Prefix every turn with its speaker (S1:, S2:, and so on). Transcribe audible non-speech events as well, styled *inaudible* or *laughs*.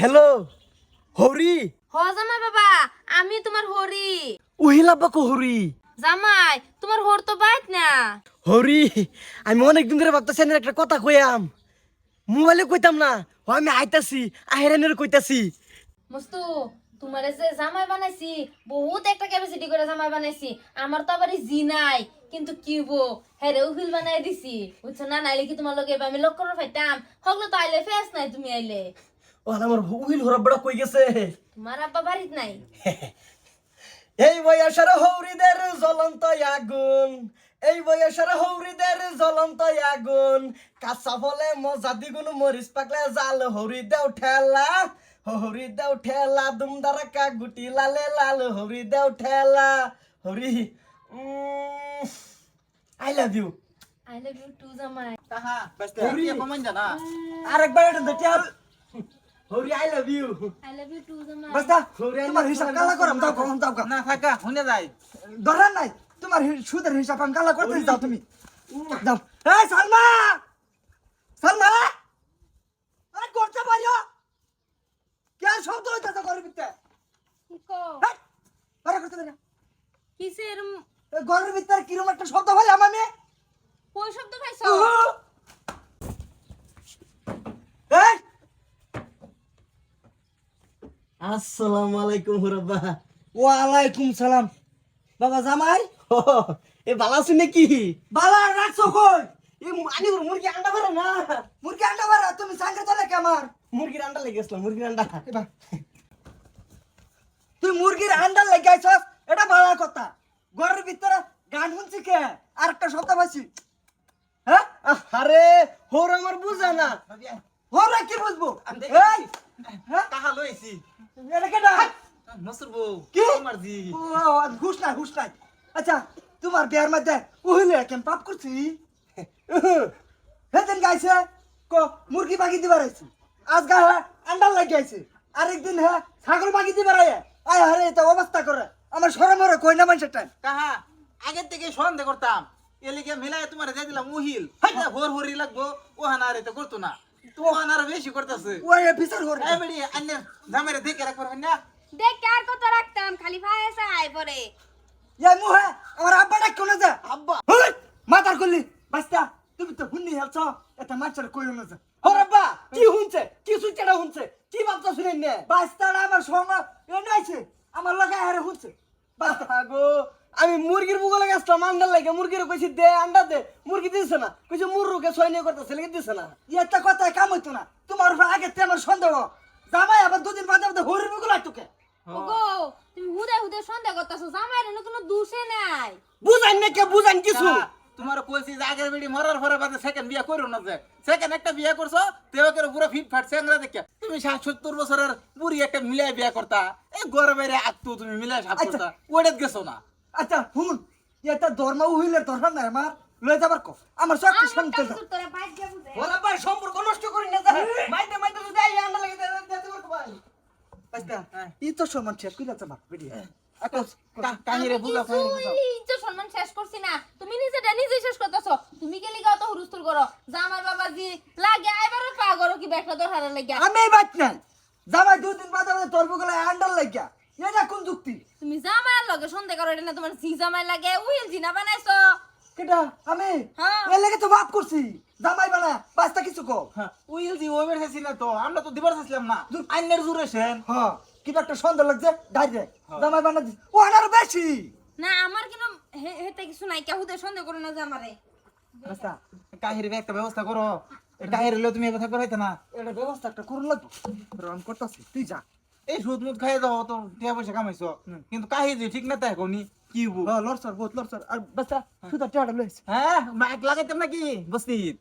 S1: Hello Hari
S2: হ জামাই বাবা আমি তোমার হরি
S1: উহিলা বাকো হরি
S2: জামাই তোমার হর তো বাইত না।
S1: হরি আমি অনেকদিন ধরে ভাবতেছি এনের একটা কথা কইয়াম মোবাইলে কইতাম না। ও আমি আইতাছি আহেরানের কইতাছি।
S2: মস্তু তোমার যে জামাই বানাইছি বহুত একটা ক্যাপাসিটি করে জামাই বানাইছি। আমার তো আবার জি নাই কিন্তু কি হব হ্যাঁ উফিল বানাই দিছি। বুঝছ না? নাইলে কি তোমার লগে আমি লক্ষ্য ফাইতাম? হগলো তো আইলে ফেস নাই তুমি আইলে।
S1: ও আমার উহিল হরা বড় কই গেছে?
S2: তোমার আব্বা বাড়িত নাই। *laughs*
S1: এই বয়সের হৌরিদের জ্বলন্ত আগুন এই বয়সের হৌরিদের জ্বলন্ত আগুন কাঁচা ফলে মজা দ্বিগুণ মরিচ পাকলে জাল হরি দেও ঠেলা হরি দেও ঠেলা দুমদারা কা গুটি লালে লাল হরি দেও ঠেলা Hari I love you
S2: I love you too জামাই।
S3: তাহা
S1: হরি।
S3: কে কমান জানা?
S1: আরেকবার এটা দেখতে Hari I love you
S2: I love you too জামাই
S4: বাস্তা
S1: হরি
S4: তোমার হিসাব কালা করাম দাও কম দাও
S3: না থাকা শুনে যাই।
S4: ধরার নাই। তোমার সুদের হিসাব আমি কালা করতে দাও তুমি। দাও এই সালমা! সালমা! আরে করতে পারিও? কে শব্দ হইতাছে ঘরের ভিতরে?
S2: কি
S4: আরে করতে পারি
S2: কিসে
S4: ঘরের ভিতরে কিরম একটা শব্দ হয় আমি
S2: কই শব্দ পাইছো
S4: এই
S1: আসসালামু আলাইকুম হুরাব্বা।
S4: ওয়ালাইকুম সালাম। বাবা জামাই?
S1: এ ভালো আছেন নাকি?
S4: বালা রাখছো কই?
S1: আনি মুরগি আন্ডা না।
S4: মুরগি আন্ডা তুমি সাঙ্গে চলে কে আমার?
S1: মুরগির আন্ডা লেগেছিল মুরগির আন্ডা।
S4: তুই মুরগির আন্ডা লাগাইছস? এটা ভালো কথা। ঘরের ভিতরে গান শুনছি কে? আর একটা শব্দ পাইছি। হ্যাঁ?
S1: আরে হোর আমার বুঝা না।
S4: হরে কি বুঝব? এই হ্যাঁ?
S3: লইছি।
S4: এটা কেডা?
S3: নসর বউ
S4: কি?
S3: তোমার জি
S4: ও ঘুষ নাই ঘুষ নাই। আচ্ছা তোমার বিয়ার মধ্যে উহিলে কেন পাপ করছি? সেদিন গাইছে ক মুরগি বাগি দিবার আইছি। আজ গা হ্যাঁ আন্ডার লাগি আইছে। আরেকদিন হ্যাঁ ছাগল বাগি দিবার আয় আয় হারে এটা অবস্থা করে। আমার সরে মরে কই না মানুষের টাইম।
S3: তাহা আগের থেকে সন্দেহ করতাম। এলিকে মিলাই তোমার দিয়ে দিলাম উহিল। ভোর ভরি লাগবো ও হানারে তো করতো না। তো ও হানারে বেশি করতেছে।
S4: ওই বিচার করে
S3: এই বেড়ি আন্নের জামাইরে দেখে রাখবার না।
S2: দেখ কার কত রাখতাম খালি ভাই এসে আই পরে।
S4: এই মুহে আমার আব্বাটা কোনে যা?
S1: আব্বা।
S4: হই মাতার করলি বাস্তা তুমি তো হুন্নি হেলছ এটা মাছের কইও না যা।
S1: হোর আব্বা কি হুনছে? কি সুইচাটা হুনছে? কি ভাবতা শুনেন নে?
S4: বাস্তাটা আমার সঙ্গ এনাইছে আমার লগা হারে হুনছে। বাস্তা
S1: আগো আমি মুরগির বুগলে গেছিলাম আন্ডা লাগে মুরগির কইছি দে আন্ডা দে। মুরগি দিছে না। কইছে মুরুকে ছয় নিয়ে করতেছে লেগে দিছে না।
S4: এটা কথা কাম হইতো না। তোমার উপর আগে তে আমার সন্দেহ। জামাই আবার দুদিন বাদে বাদে হরির বুকুল তোকে
S2: ওগো তুমি হুদে হুদে সন্দেহ করতেছো কোনো দোষে নাই।
S1: বুঝাইন না কে বুঝাইন কিছু।
S3: তোমার কইছি যে আগের বেড়ি মরার পরে বাদে সেকেন্ড বিয়ে করো না যে। সেকেন্ড একটা বিয়ে করছ তেও করে পুরো ফিট ফাট সেংরা দেখে। তুমি ষাট সত্তর বছরের বুড়ি একটা মিলাই বিয়ে করতা। এই বাইরে আত্মু তুমি মিলাই সাপ
S4: আচ্ছা।
S3: করতা ওড়েত গেছো না।
S4: আচ্ছা শুন এটা ধর্ম উহিলের ধর্ম নাই আমার। লই যাবার কো। আমার সব শান্তি
S2: কাছে
S1: সম্পর্ক নষ্ট করি না যা। মাইতে মাইতে যদি আই আন্ডা লাগে দে দে ভাই।
S4: বাস্তা ই তো সমান শেষ কইলা
S3: কাহিরে বুঝা
S2: সম্মান শেষ করছি না। তুমি নিজেটা নিজে শেষ করতেছো। তুমি কে লিগা অত হুরুস্তুল করো? জামাই বাবাজি লাগে আইবারও পা করো কি বেকলা দর হারা লাগিয়া?
S4: আমি এই বাত জামাই দুদিন বাদে বাদে তোর বুকুল আন্ডার লাগিয়া। এটা কোন যুক্তি?
S2: তুমি জামাইয়ের লগে সন্দেহ করো এটা না তোমার জি জামাই লাগে উইল জিনা বানাইছো।
S4: কেটা? আমি?
S2: হ্যাঁ।
S4: এর লাগে তো বাপ করছি। জামাই বানা বাস্তা কিছু কো
S3: উইল ওই বেড়েছি না তো আমরা তো দিবার চাইছিলাম না। আইনের সেন।
S4: হ্যাঁ কিবা একটা সন্দেহ লাগছে ডাইরেক্ট জামাই বানা ও আনার বেশি।
S2: না আমার হেতে কিছু নাই কেউ সন্দেহ করো না জামারে।
S4: বাস্তা
S3: কাহিরে একটা ব্যবস্থা করো। কাহিরে লো তুমি এ কথা করাইতে না।
S4: এটা ব্যবস্থা একটা করুন লাগবো। রন করতেছি তুই যা।
S3: এই সুদ মুদ খাই দাও তো টিয়া পয়সা কামাইছো। কিন্তু কাহি যে ঠিক না তাই কোনি কি
S4: হ্যাঁ লড়ছর বহুত লড়ছর। আর বাচ্চা সুতা টেড়া লইছে।
S3: হ্যাঁ মাইক লাগাইতাম নাকি? বস্তির